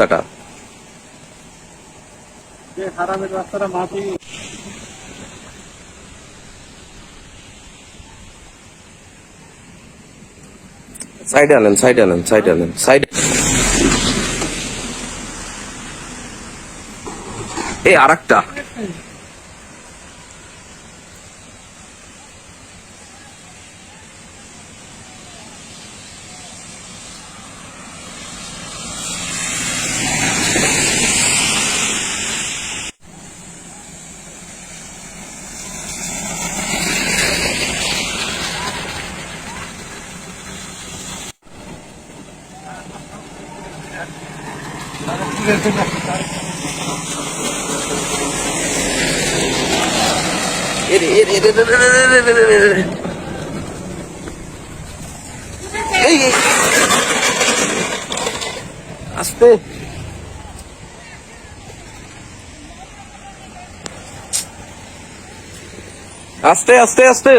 টাকা হারামের রাস্তাটা মাটি। সাইডে আনেন সাইডে আনেন সাইডে আনেন সাইড। এই আর একটা আস্তে আস্তে আস্তে আস্তে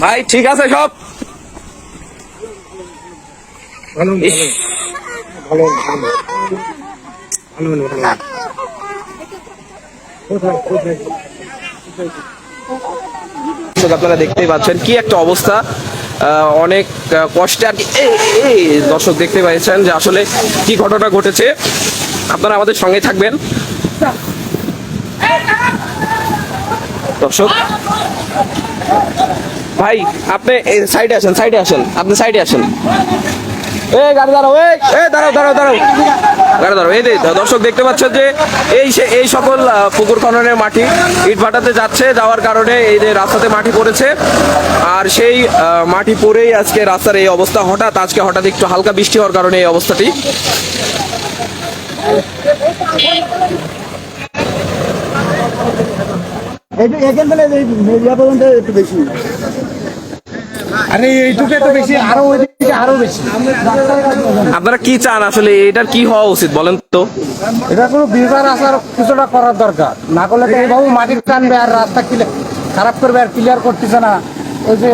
ভাই, ঠিক আছে সব? আপনারা দেখতেই পাচ্ছেন কি একটা অবস্থা। অনেক কষ্টে আর কি। দর্শক দেখতে পাচ্ছেন যে আসলে কি ঘটনা ঘটেছে। আপনারা আমাদের সঙ্গে থাকবেন। দর্শক ভাই আপনি সাইডে আসেন সাইডে আসেন আপনি সাইডে আসেন। এ গাড়ি দাঁড়াও এই। এ দাঁড়াও দাঁড়াও দাঁড়াও। গাড়ি দাঁড়াও এই দর্শক দেখতে পাচ্ছেন যে এই সে এই সকল পুকুর খননের মাটি ইট ভাটাতে যাচ্ছে যাওয়ার কারণে এই যে রাস্তাতে মাটি পড়েছে। আর সেই মাটি পড়েই আজকে রাস্তার এই অবস্থা। হঠাৎ আজকে হঠাৎ একটু হালকা বৃষ্টি হওয়ার কারণে এই অবস্থাটি। এখান থেকে এই মেরিয়া পর্যন্ত একটু বেশি। আরে এইটুকু তো বেশি আরও আরও বেশি। আপনারা কি চান আসলে? এটার কি হওয়া উচিত বলেন তো? এটা কোনো বিচার আসার কিছুটা করার দরকার। না করলে তো এইভাবে মাটির টানবে আর রাস্তা খারাপ করবে আর ক্লিয়ার করতেছে না। ওই যে